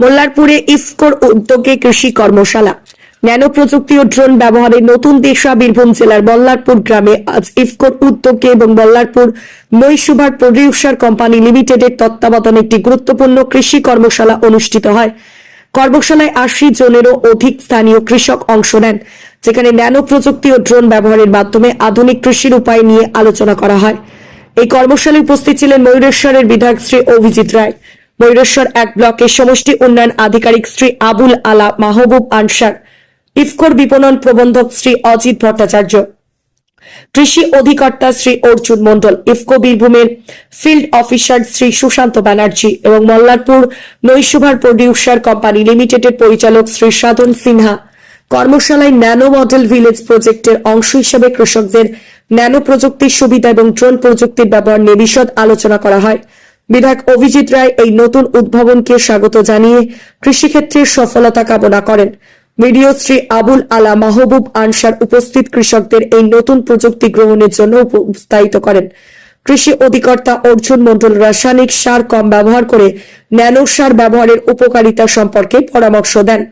মোল্লারপুরে ইফকোর উদ্যোগে কৃষি কর্মশালা। ন্যানো প্রযুক্তি ও ড্রোন ব্যবহারে নতুন দেশা বীরভূম জেলার মল্লারপুর গ্রামে আজ ইফকোর উদ্যোগে এবং বল্লারপুর নৈশুভার প্রডিউসার কোম্পানি লিমিটেডের তত্ত্বাবধানে একটি গুরুত্বপূর্ণ কৃষি কর্মশালা অনুষ্ঠিত হয়। কর্মশালায় আশি জনেরও অধিক স্থানীয় কৃষক অংশ নেন, যেখানে ন্যানো প্রযুক্তি ও ড্রোন ব্যবহারের মাধ্যমে আধুনিক কৃষির উপায় নিয়ে আলোচনা করা হয়। এই কর্মশালায় উপস্থিত ছিলেন ময়ূরেশ্বরের বিধায়ক শ্রী অভিজিৎ রায়। ময়ূরেশ্বর এক ব্লকের সমষ্টি উন্নয়ন আধিকারিক শ্রী আবুল আলা মাহবুব আনসার, ইফকোর বিপণন প্রবন্ধক শ্রী অজিত ভট্টাচার্য, কৃষি অধিকর্তা শ্রী অর্জুন মন্ডল ইফকো বীরভূমের ফিল্ড অফিসার শ্রী সুশান্ত ব্যানার্জি এবং মল্লারপুর নৈশুভার প্রডিউসার কোম্পানি লিমিটেডের পরিচালক শ্রী সাধন সিনহা। কর্মশালায় ন্যানো মডেল ভিলেজ প্রজেক্টের অংশ হিসেবে কৃষকদের ন্যানো প্রযুক্তির সুবিধা এবং ড্রোন প্রযুক্তির ব্যবহার নিয়ে বিশদ আলোচনা করা হয়। বিধায়ক অভিজিৎ রায় এই নতুন উদ্ভাবনকে স্বাগত জানিয়ে কৃষিক্ষেত্রের সফলতা কামনা করেন। ভিডিও শ্রী আবুল আলা মাহবুব আনসার উপস্থিত কৃষকদের এই নতুন প্রযুক্তি গ্রহণের জন্য উপ- উৎসাহিত করেন। কৃষি অধিকর্তা অর্জুন মন্ডল রাসায়নিক সার কম ব্যবহার করে ন্যানো সার ব্যবহারের উপকারিতা সম্পর্কে পরামর্শ দেন।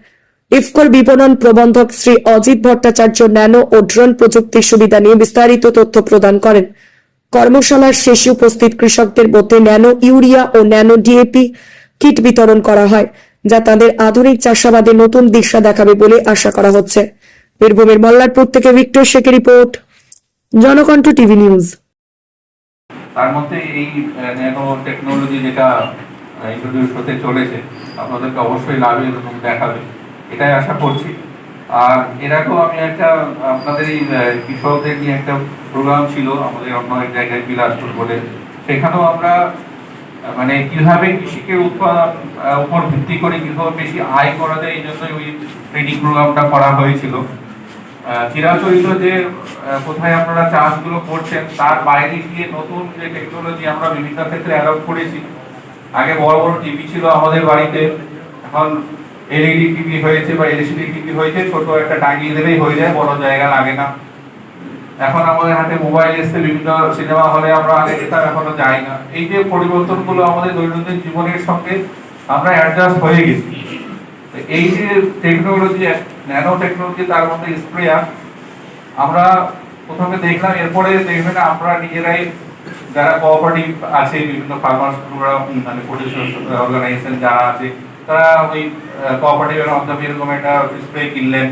ইফকোর বিপণন প্রবন্ধক শ্রী অজিত ভট্টাচার্য ন্যানো ও ড্রোন প্রযুক্তির সুবিধা নিয়ে বিস্তারিত তথ্য প্রদান করেন। কর্মশালার শেষে উপস্থিত কৃষকদের মধ্যে ন্যানো ইউরিয়া ও ন্যানো ডিএপি কিট বিতরণ করা হয়, যা তাদের আধুনিক চাষাবাদে নতুন দিশা দেখাবে বলে আশা করা হচ্ছে। বীরভূমের মল্লারপুর থেকে ভিক্টর শেখের রিপোর্ট, জনকণ্ঠ টিভি নিউজ। তার মধ্যে এই ন্যানো টেকনোলজি যেটা ইন্ট্রোডিউস হতে চলেছে, আপনাদেরকে অবশ্যই লাভে এবং দেখাবে, এটাই আশা করছি। আর এর আমি একটা, আপনাদের এই কৃষকদের নিয়ে একটা প্রোগ্রাম ছিল আমাদের অন্য এক জায়গায় বিলাসপুর বলে। সেখানেও আমরা মানে কীভাবে কৃষিকে উৎপাদন উপর ভিত্তি করে কীভাবে বেশি আয় করা যায়, এই জন্যই ওই ট্রেনিং প্রোগ্রামটা করা হয়েছিল। চিরাচরিত যে কোথায় আপনারা চাষগুলো করছেন, তার বাইরে গিয়ে নতুন যে টেকনোলজি আমরা বিভিন্ন ক্ষেত্রে অ্যাডপ্ট করেছি। আগে বড় বড় টিভি ছিল আমাদের বাড়িতে। এখন এলইডি টিভি হয়েছে বা এলসিডি টিভি হয়েছে, ছোট একটা টাঙিয়ে দিলেই হয়ে যায়, বড় জায়গা লাগে না। এখন আমাদের হাতে মোবাইল এসছে, বিভিন্ন সিনেমা হলে আমরা আগে যেতাম এখনও যাই না। এই যে পরিবর্তনগুলো আমাদের দৈনন্দিন জীবনের সঙ্গে আমরা অ্যাডজাস্ট হয়ে গেছি। এই যে টেকনোলজি ন্যানো টেকনোলজি তার মধ্যে স্প্রেয়ার আমরা প্রথমে দেখলাম, এরপরে দেখবেন আমরা নিজেরাই যারা কোঅপারেটিভ আছে, বিভিন্ন ফার্মার্স মানে অর্গানাইজেশন যারা আছে তারা ওই কোঅপারেটিভের মাধ্যমে এরকম একটা স্প্রে কিনলেন,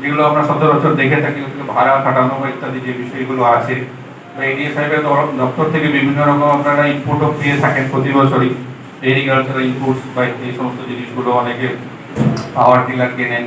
যেগুলো আমরা সচরাচর দেখে থাকি ভাড়া খাটানো ইত্যাদি যে বিষয়গুলো আছে। এডিএ সাহেবের দপ্তর থেকে বিভিন্ন রকম আপনারা ইনপুটও পেয়ে থাকেন প্রতি বছরই। এগ্রিকালচারাল ইনপুটস বা এই সমস্ত জিনিসগুলো অনেকে পাওয়ার টিলার কেনেন।